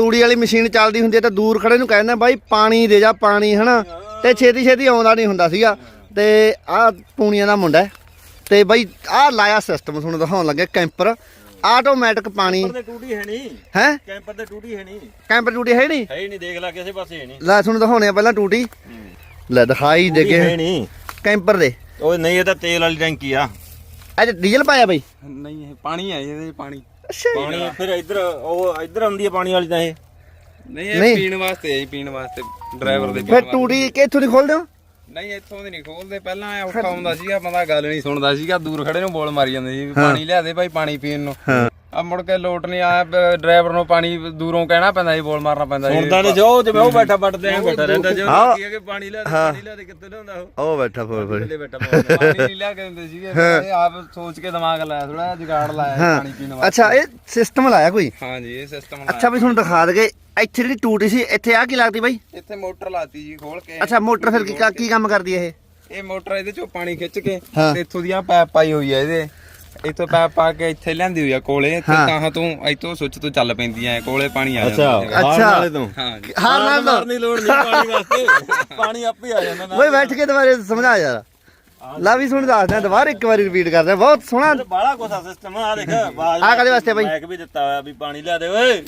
ਤੂੜੀ ਵਾਲੀ ਮਸ਼ੀਨ ਚੱਲਦੀ ਹੁੰਦੀ ਹੈ ਤਾਂ ਦੂਰ ਖੜੇ ਨੂੰ ਕਹਿੰਦਾ ਬਾਈ ਪਾਣੀ ਦੇ ਜਾ ਪਾਣੀ ਹਨਾ? ਤੇ ਛੇਤੀ ਛੇਤੀ ਆਉਂਦਾ ਨਹੀਂ ਹੁੰਦਾ ਸੀਗਾ। ਤੇ ਆਹ ਪੂਣੀਆਂ ਦਾ ਮੁੰਡਾ। ਤੇ ਬਾਈ ਆਹ ਲਾਇਆ ਸਿਸਟਮ ਤੁਹਾਨੂੰ ਦਿਖਾਉਣ ਲੱਗੇ ਕੈਂਪਰ। ਆਟੋਮੈਟਿਕ ਪਾਣੀ। ਕੈਂਪਰ ਤੇ ਟੂਟੀ ਹੈ ਨਹੀਂ। ਹੈ? ਕੈਂਪਰ ਤੇ ਟੂਟੀ ਹੈ ਨਹੀਂ। ਕੈਂਪਰ ਟੂਟੀ ਹੈ ਨਹੀਂ? ਹੈ ਨਹੀਂ ਦੇਖ ਲੈ ਕਿਸੇ ਪਾਸੇ ਹੈ ਨਹੀਂ। ਲੈ ਤੁਹਾਨੂੰ ਦਿਖਾਉਣੇ ਆ ਪਹਿਲਾਂ ਟੂਟੀ। ਲੈ ਦਿਖਾਈ ਦੇ ਹੈ ਕੇ ਨਹੀਂ। ਕੈਂਪਰ ਦੇ। ਉਹ ਨਹੀਂ ਇਹ ਤਾਂ ਤੇਲ ਵਾਲੀ ਟੈਂਕੀ ਆ। ਅੱਜ ਡੀਜ਼ਲ ਪਾਇਆ ਬਾਈ? ਨਹੀਂ ਇਹ ਪਾਣੀ ਹੈ ਇਹਦੇ ਪਾਣੀ। ਅੱਛਾ ਪਾਣੀ ਫਿਰ ਇੱਧਰ ਉਹ ਇੱਧਰ ਆਉਂਦੀ ਹੈ ਪਾਣੀ ਵਾਲੀ ਤਾਂ ਇਹ? ਨਹੀਂ ਇਹ ਨਹੀਂ। ਪੀਣ ਵਾਸਤੇ ਹੈ ਜੀ, ਪੀਣ ਵਾਸਤੇ ਡਰਾਈਵਰ ਦੇ ਫਿਰ। ਟੂਟੀ ਕਿੱਥੋਂ ਦੀ ਖੋਲਦੇ ਹੋ? ਨਹੀਂ ਇੱਥੋਂ ਦੀ ਨਹੀਂ ਖੋਲਦੇ ਪਹਿਲਾਂ ਐ ਔਖਾ ਹੁੰਦਾ ਸੀਗਾ ਬੰਦਾ ਗੱਲ ਨਹੀਂ ਸੁਣਦਾ ਸੀਗਾ ਦੂਰ ਖੜੇ ਨੂੰ ਬੋਲ ਮਾਰੀ ਜਾਂਦੇ ਸੀ ਵੀ ਪਾਣੀ ਲਿਆ ਦੇ ਭਾਈ ਪਾਣੀ ਪੀਣ ਨੂੰ। ਆ ਮੁੜ ਕੇ ਲੋਟ ਨਹੀਂ ਆਇਆ ਡਰਾਈਵਰ ਨੂੰ ਪਾਣੀ ਦੂਰੋਂ ਕਹਿਣਾ ਪੈਂਦਾ ਸੀ ਬੋਲ ਮਾਰਨਾ ਪੈਂਦਾ ਸੀ। ਹੁੰਦਾ ਨੇ ਜੋ ਜਿਵੇਂ ਉਹ ਬੈਠਾ ਵੱਟਦੇ ਆ ਬੈਠਾ ਰਹਿੰਦਾ ਜੋ ਹਾਂ। ਕੀ ਹੈ ਕਿ ਪਾਣੀ ਲਿਆ ਦੇ ਪਾਣੀ ਲਿਆ ਦੇ ਕਿੱਥੇ ਲਿਆਉਂਦਾ ਉਹ? ਉਹ ਬੈਠਾ ਬੈਠਾ ਪਾਉਂਦਾ। ਪਾਣੀ ਨਹੀਂ ਲਿਆ ਕੇ ਦਿੰਦੇ ਸੀਗੇ ਆਪ ਸੋਚ ਕੇ ਦਿਮਾਗ ਲਾਇਆ ਥੋੜਾ ਜੁਗਾੜ ਲਾਇਆ ਪਾਣੀ ਪੀਣ ਵਾਸਤੇ। ਅੱਛਾ ਇਹ ਸਿਸਟਮ ਲਾਇਆ ਕੋਈ? ਹਾਂਜੀ ਇਹ ਸਿਸਟਮ ਅੱਛਾ ਵੀ ਤੁਹਾਨੂੰ ਦਿਖਾ ਦਗੇ ਇੱਥੇ ਜਿਹੜੀ ਟੂਟੀ ਸੀ ਇੱਥੇ ਆ ਕੀ ਲੱਗਦੀ ਬਾਈ? ਇੱਥੇ ਮੋਟਰ ਲਾਤੀ ਜੀ ਖੋਲ ਕੇ। ਅੱਛਾ ਮੋਟਰ ਫਿਰ ਕੀ ਕੀ। ਕੰਮ ਕਰਦੀ ਹੈ ਇਹ? ਇਹ ਮੋਟਰ ਇਹਦੇ ਚੋਂ ਪਾਣੀ ਖਿੱਚ ਕੇ ਹਾਂ। ਤੇ ਇੱਥੋਂ ਦੀਆਂ ਪੈਪ ਪਾਈ ਹੋਈ ਹੈ ਇਹਦੇ। ਇੱਥੋਂ ਪੈਪ ਪਾ ਕੇ ਇੱਥੇ ਲਿਆਂਦੀ ਹੋਈ ਆ ਕੋਲੇ ਤੇ ਹਾਂ। ਤਾਂ ਤੋਂ ਇੱਥੋਂ ਸੁੱਚ ਤੋਂ ਚੱਲ ਪੈਂਦੀਆਂ ਐ ਕੋਲੇ ਪਾਣੀ ਆ ਜਾਂਦਾ ਹੈਗਾ। ਅੱਛਾ। ਤੋਂ। ਹਾਂ ਹਾਂ ਮਾਰਨੀ ਲੋੜ ਨਹੀਂ ਪਾਣੀ ਵਾਸਤੇ। ਪਾਣੀ ਆਪੇ ਹੀ ਆ ਜਾਂਦਾ ਨਾ ਓਏ ਬੈਠ ਕੇ ਦੁਬਾਰੇ ਸਮਝਾ ਯਾਰ। ਲਾ ਵੀ ਸੁਣ ਦੱਸਦੇ ਦੁਬਾਰਾ ਇੱਕ ਵਾਰੀ ਰਿਪੀਟ ਕਰਦੇ ਬਹੁਤ ਸੋਹਣਾ। ਬਾਲਾ ਕੋਸਾ ਸਿਸਟਮ ਆ ਦੇਖ ਆਵਾਜ਼ ਆਹ ਕਾਹਦੇ ਵਾਸਤੇ ਬਾਈ? ਮੈਕ ਵੀ ਦਿੱਤਾ ਹੋਇਆ ਵੀ ਪਾਣੀ ਲਿਆ ਦੇ ਓਏ।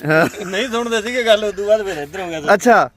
ਨਹੀਂ ਸੁਣਦੇ ਸੀਗੇ ਗੱਲ ਉਦੋਂ ਬਾਅਦ ਫਿਰ ਇੱਧਰ ਹੋ ਗਿਆ। ਅੱਛਾ।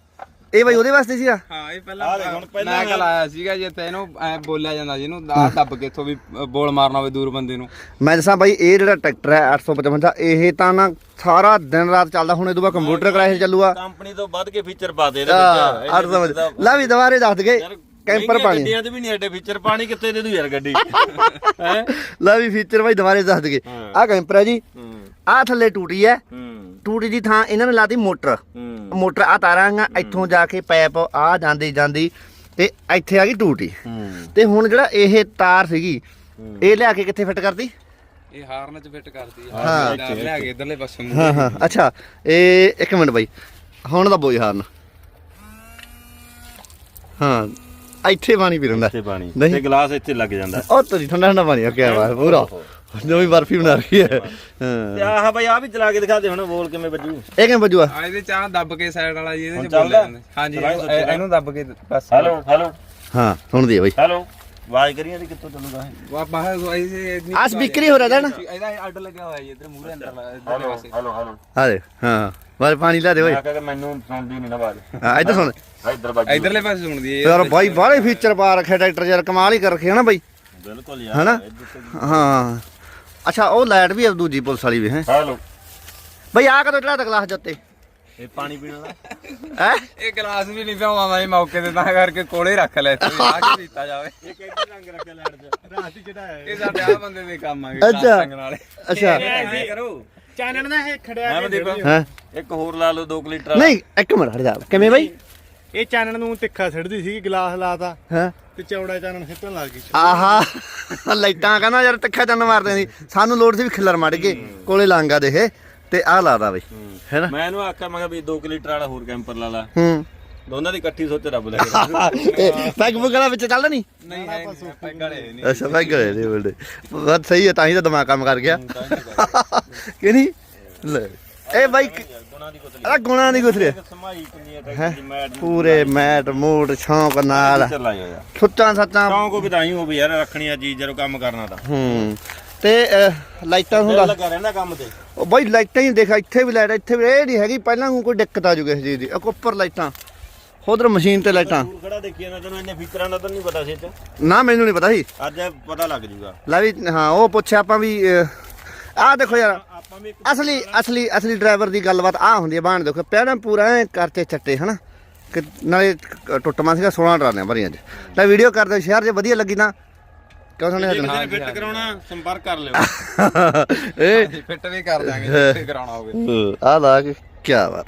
ਇਹ ਬਾਈ ਉਹਦੇ ਵਾਸਤੇ ਸੀਗਾ? ਹਾਂ ਇਹ ਆਹ ਪਹਿਲਾਂ ਦੇਖ ਹੁਣ ਪਹਿਲਾਂ ਮੈਂ ਕਲਾਇਆ ਸੀਗਾ ਜੇ ਤੇ ਇਹਨੂੰ ਐ ਬੋਲਿਆ ਜਾਂਦਾ ਜਿਹਨੂੰ ਆ ਦੱਬ ਕੇ ਇੱਥੋਂ ਵੀ ਅ, ਬੋਲ ਮਾਰਨਾ ਹੋਵੇ ਦੂਰ ਬੰਦੇ ਨੂੰ। ਮੈਂ ਦੱਸਾਂ ਬਾਈ ਇਹ ਜਿਹੜਾ ਟਰੈਕਟਰ ਹੈ 855 ਇਹ ਤਾਂ ਨਾ ਸਾਰਾ ਦਿਨ ਰਾਤ ਚੱਲਦਾ ਹੁਣ ਇਹਦੋਂ ਬਾਅਦ ਕੰਪਿਊਟਰ ਕਰਾਇਆ ਚੱਲੂਗਾ। ਕੰਪਨੀ ਤੋਂ ਵੱਧ ਕੇ ਫੀਚਰ ਪਾ ਦੇ ਇਹਦੇ ਆ ਵਿੱਚ 855 ਲਾ ਵੀ ਦੁਬਾਰੇ ਦੱਸ ਦਗੇ ਯਾਰ, ਕੈਂਪਰ ਮਹਿੰਗੀਆਂ ਪਾਣੀ। ਗੱਡੀਆਂ 'ਚ ਵੀ ਨਹੀਂ ਐਡੇ ਫੀਚਰ ਪਾਣੀ ਕਿੱਥੇ ਦੇ ਦੂ ਯਾਰ ਗੱਡੀ? ਹੈ? ਲਾ ਵੀ ਫੀਚਰ ਬਾਈ ਦੁਬਾਰੇ ਦੱਸ ਦਗੇ ਹਾਂ। ਆਹ ਕੈਂਪਰ ਹੈ ਜੀ ਹੂੰ। ਆਹ ਥੱਲੇ ਟੂਟੀ ਹੈ। ਹੂੰ। ਟੂਟੀ ਦੀ ਥਾਂ ਇਹਨਾਂ ਨੇ ਲਾਤੀ ਮੋਟਰ। ਹੂੰ। ਮੋਟਰ ਆ ਤਾਰਾਂਗਾ ਇੱਥੋਂ ਜਾ ਕੇ ਪੈਪ ਆ ਜਾਂਦੀ ਜਾਂਦੀ ਤੇ ਇੱਥੇ ਆ ਗਈ ਟੂਟੀ। ਤੇ ਹੁਣ ਜਿਹੜਾ ਇਹ ਤਾਰ ਸੀਗੀ ਇਹ ਲਿਆ ਕੇ ਕਿੱਥੇ ਫਿੱਟ ਕਰਤੀ? ਇਹ ਹਾਰਨ ਚ ਫਿੱਟ ਕਰਦੀ ਹਾਂ। ਹਾਂ। ਲਿਆ ਕੇ ਇਧਰਲੇ ਪਾਸੇ ਨੂੰ। ਹਾਂ ਹਾਂ। ਅੱਛਾ ਇਹ ਇੱਕ ਮਿੰਟ ਬਾਈ। ਹੁਣ ਦਾ ਬੋਈ ਹਾਰਨ। ਹਾਂ ਇੱਥੇ ਪਾਣੀ ਪੀ ਲੈਂਦਾ। ਇੱਥੇ ਪਾਣੀ। ਤੇ ਗਲਾਸ ਇੱਥੇ ਲੱਗ ਜਾਂਦਾ। ਉਹ ਤੇਰੀ ਠੰਡਾ ਠੰਡਾ ਪਾਣੀ ਆ ਕਿਆ ਬਾਤ ਪੂਰਾ। ਨਵੀਂ ਬਰਫੀ ਬਣਾ ਰਹੀ ਹੈ। ਤੇ ਹਾਂ ਆਹ ਬਈ ਆ ਵੀ ਚਲਾ ਕੇ ਦਿਖਾ ਦੇ ਹੁਣ ਬੋਲ ਕਿਵੇਂ ਵੱਜੂ। ਇਹ ਕਿਵੇਂ ਬਜੂਆ ਆ ਇਹਦੇ ਚਾਹ ਦੱਬ ਕੇ ਸਾਈਡ ਵਾਲਾ ਜੀ ਇਹਦੇ ਹੁਣ ਚ? ਜਾਂਦਾ। ਹਾਂਜੀ ਇਹਨੂੰ- ਦੱਬ ਕੇ ਬਸ। Hello hello. ਹਾਂ ਸੁਣਦੀ ਹੈ ਬਾਈ। ਹੈਲੋ। ਆਵਾਜ਼ ਕਰੀਏ ਤੇ ਕਿੱਥੋਂ ਚੱਲੂਗਾ ਇਹ? ਵਾ ਬਾਹਰ ਇਹ ਇਤਨੀ ਆ ਸਪੀਕਰ ਹੀ ਹੋ ਰਿਹਾ ਨਾ। ਇਹਦਾ ਅੱਡ ਲੱਗਿਆ ਹੋਇਆ ਜੀ ਇੱਧਰ ਮੂਹਰੇ ਅੰਦਰ ਇਧਰਲੇ ਪਾਸੇ। Hello hello. ਆ ਦੇ ਹਾਂ। ਬਾਰੇ ਪਾਣੀ ਲਾ ਦੇ ਓਏ ਮੈਂ ਕਹਿੰਦਾ ਮੈਨੂੰ ਸੁਣਦੀ ਨਹੀਂ ਨਾ ਆਵਾਜ਼। ਹਾਂ ਇੱਧਰ ਸੁਣ। ਆ ਇੱਧਰ ਵੱਜ। ਇਧਰਲੇ ਪਾਸੇ ਸੁਣਦੀ ਹੈ। ਯਾਰ ਬਾਈ ਬਾਹਲੇ ਫੀਚਰ ਪਾ ਰੱਖਿਆ ਟਰੈਕਟਰ ਯਾਰ ਕਮਾਲ ਹੀ ਕਰ ਰੱਖਿਆ ਨਾ ਬਾਈ। ਬਿਲਕੁਲ ਯਾਰ ਹਨਾ? ਇੱਧਰ ਤੇ- ਹਾਂ। ਅੱਛਾ ਉਹ ਲਾਈਟ ਵੀ ਆ ਦੂਜੀ ਪੁਲਿਸ ਵਾਲੀ ਵੀ ਹੈ? ਹੈਲੋ। ਬਈ ਆ ਕਦੋਂ ਚੜਾ ਗਲਾਸ ਜੱਤੇ? ਇਹ ਪਾਣੀ ਪੀਣ ਦਾ ਹੈ? ਇਹ ਗਲਾਸ ਵੀ ਨਹੀਂ ਪਿਆਉਂਦਾ ਇਹ ਮੌਕੇ ਤੇ ਤਾਂ ਕਰਕੇ ਕੋਲੇ ਰੱਖ ਲੈ ਇੱਥੇ ਆ ਕੇ ਪੀਤਾ ਜਾਵੇ। ਇਹ ਕਿਹੜੇ ਰੰਗ ਰੱਖਿਆ 'ਚ? ਰਾਤ ਹੀ ਚੜਾਇਆ ਇਹ। ਸਾਡੇ ਆ ਬੰਦੇ ਦੇ ਕੰਮ ਆ ਗਏ ਵਾਲੇ। ਅੱਛਾ। ਐ ਕਰੋ। ਚਾਨਣ ਦਾ ਇਹ ਖੜਿਆ ਐਵੇਂ ਦੇਖੋ। ਹੈ? ਇੱਕ ਹੋਰ ਲਾ ਲਓ 2 ਲੀਟਰ ਵਾਲਾ। ਨਹੀਂ ਇੱਕ ਮਿੰਟ ਹਟ ਜਾ। ਕਿਵੇਂ ਬਾਈ? ਇਹ ਚਾਨਣ ਨੂੰ ਤਿੱਖਾ ਛੱਡਦੀ ਸੀ ਗਲਾਸ ਲਾਤਾ। ਹਾਂ? ਤੇ ਚੌੜਾ ਚਾਨਣ ਸਿੱਟਣ ਲੱਗ ਗਈ। ਆਹਾ ਲਾਈਟਾਂ ਕਹਿੰਦਾ ਯਾਰ ਤਿੱਖਾ ਚੰਨ ਮਾਰਦੇ ਸੀ। ਸਾਨੂੰ ਲੋੜ ਸੀ ਵੀ ਖਿੱਲਰ ਮੜ ਕੇ ਕੋਲੇ ਲਾਂਗਾ ਦੇ ਇਹ ਤੇ ਆਹ ਲਾਦਾ ਬਈ। ਹੈਨਾ ਮੈਂ ਇਹਨੂੰ ਆਖਿਆ ਮੈਂ ਕਿਹਾ ਵੀ 2 ਲੀਟਰ ਵਾਲਾ ਹੋਰ ਕੈਂਪਰ ਲਾ ਲਾ। ਹੂੰ। ਦੋਨਾਂ ਦੀ ਇਕੱਠੀ ਸੋਚ ਰੱਬ ਲੈ ਪੈਗ ਵਾਲਾ ਵਿੱਚ ਚੱਲਦਾ ਨਹੀਂ? ਨਹੀਂ ਹੈ ਪੈਗ ਵਾਲੇ ਨਹੀਂ। ਅੱਛਾ ਪੈਗ ਗਏ ਨੇ ਬੋਲਦੇ ਬਹੁਤ ਸਹੀ ਹੈ ਤਾਂ ਹੀ ਤਾਂ ਦਿਮਾਗ ਕੰਮ ਕਰ ਗਿਆ। ਕਿ ਨਹੀਂ? ਲੈ। ਇਹ ਬਾਈ ਗੁਣਾ ਦੀ ਕੁਤਲੀ ਆ ਗੁਣਾ ਨਹੀਂ ਗੁਥਰੇ ਪੂਰੇ ਮੈਟ ਮੂਟ ਸ਼ੌਂਕ ਨਾਲ। ਚੱਲਾ ਯਾਰ। ਸੁੱਚਾਂ ਸੱਚਾਂ। ਕਿਉਂ ਕੋ ਵਧਾਈ ਹੋ ਵੀ ਯਾਰ ਰੱਖਣੀ ਆ ਚੀਜ਼ ਜਦੋਂ ਕੰਮ ਕਰਨਾ ਤਾਂ। ਹੂੰ। ਤੇ ਲਾਈਟਾਂ ਹੁੰਦਾ ਲੱਗਾ ਰਹਿੰਦਾ ਕੰਮ ਤੇ। ਉਹ ਬਾਈ ਲਾਈਟਾਂ ਹੀ ਦੇਖ ਇੱਥੇ ਵੀ ਲਾਈਟ ਇੱਥੇ ਵੀ ਇਹ ਨਹੀਂ ਹੈਗੀ ਪਹਿਲਾਂ ਕੋਈ ਦਿੱਕਤ ਆ ਜੂਗੀ ਇਸ ਚੀਜ਼ ਦੀ। ਇੱਕ ਉੱਪਰ ਲਾਈਟਾਂ ਉਧਰ ਮਸ਼ੀਨ ਤੇ ਲਾਈਟਾਂ। ਖੜਾ ਦੇਖੀ ਨਾ ਤੈਨੂੰ ਇੰਨੇ ਫੀਚਰਾਂ ਦਾ ਤਾਂ ਨਹੀਂ ਪਤਾ ਸੀ 'ਚ ਨਾ ਮੈਨੂੰ ਨਹੀਂ ਪਤਾ ਸੀ। ਅੱਜ ਪਤਾ ਲੱਗ ਜੂਗਾ। ਲੈ ਵੀ ਹਾਂ ਉਹ ਪੁੱਛਿਆ ਆਪਾਂ ਵੀ ਆਹ ਦੇਖੋ ਯਾਰ ਅਸਲੀ ਅਸਲੀ ਅਸਲੀ ਡਰਾਈਵਰ ਦੀ ਗੱਲਬਾਤ ਆ ਹੁੰਦੀ ਹੈ ਬਾਣ ਦੇਖੋ ਪਿਆਣਾ ਪੂਰਾ ਐ ਕਰਤੇ ਚੱਟੇ ਹਨਾ? ਕਿ ਨਾਲੇ ਟੁੱਟਮਾ ਸੀਗਾ 16 ਡਰਾਨੇ ਭਰੀਆਂ ਚ। ਲੈ ਵੀਡੀਓ ਕਰਦੇ ਸ਼ੇਅਰ ਜੇ ਵਧੀਆ ਲੱਗੀ ਨਾ ਕਿਉਂ ਸੁਣਿਆ ਜੇ ਤੈਨੂੰ? ਕਿਸੇ ਨੇ ਫਿੱਟ ਕਰਾਉਣਾ ਸੰਪਰਕ ਕਰ ਲਿਓ। ਇਹ ਫਿੱਟ ਵੀ ਕਰ ਦਾਂਗੇ ਜੇ ਕਰਾਉਣਾ ਹੋਵੇ। ਆ ਲਾ ਕੇ ਕੀ ਬਾਤ।